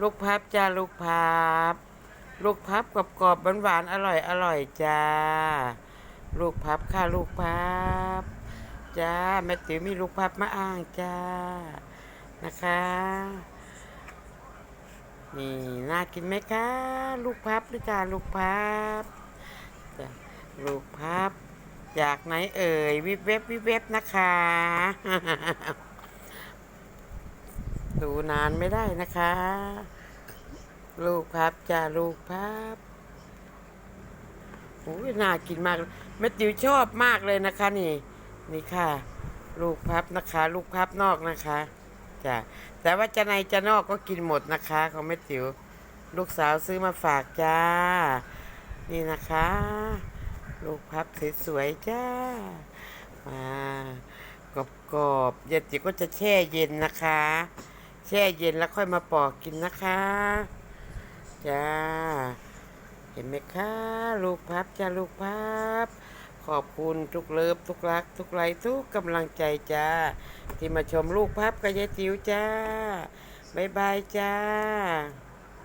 ลูกพับจ้าลูกพับ ลูกพับกรอบกรอบหวานๆอร่อยอร่อยจ้า ลูกพับค่ะลูกพับ จ้าแม่ติ๋วมีลูกพับมาอ้างจ้า นะคะ นี่น่ากินไหมคะ ลูกพับด้วยจ้าลูกพับจ้ะลูกพับ จากไหนเอ่ยวิบเว็บวิบเว็บนะคะ ดูนานไม่ได้นะคะ ลูกพับจ้าลูกพับโอ้ยน่ากินมากเลยแม่ติ๋วชอบมากเลยนะคะ นี่ นี่ค่ะ ลูกพับนะคะ ลูกพับนอกนะคะจ้ะแต่ว่าจะในจะนอกก็กินหมดนะคะ ของแม่ติ๋วลูกสาวซื้อมาฝากจ้า นี่นะคะ ลูกพับสวยๆจ้ามากรอบๆเย็นจิ๋วก็จะแช่เย็นนะคะ แช่เย็นแล้วค่อยมาปอกกินนะคะจ้าเห็นไหมคะลูกพับจ้าลูกพับ ขอบคุณทุกเลิฟทุกรัก ทุกไลทุกกำลังใจจ้าที่มาชมลูกพับกับยายติ๋วจ้าบ๊ายบายจ้า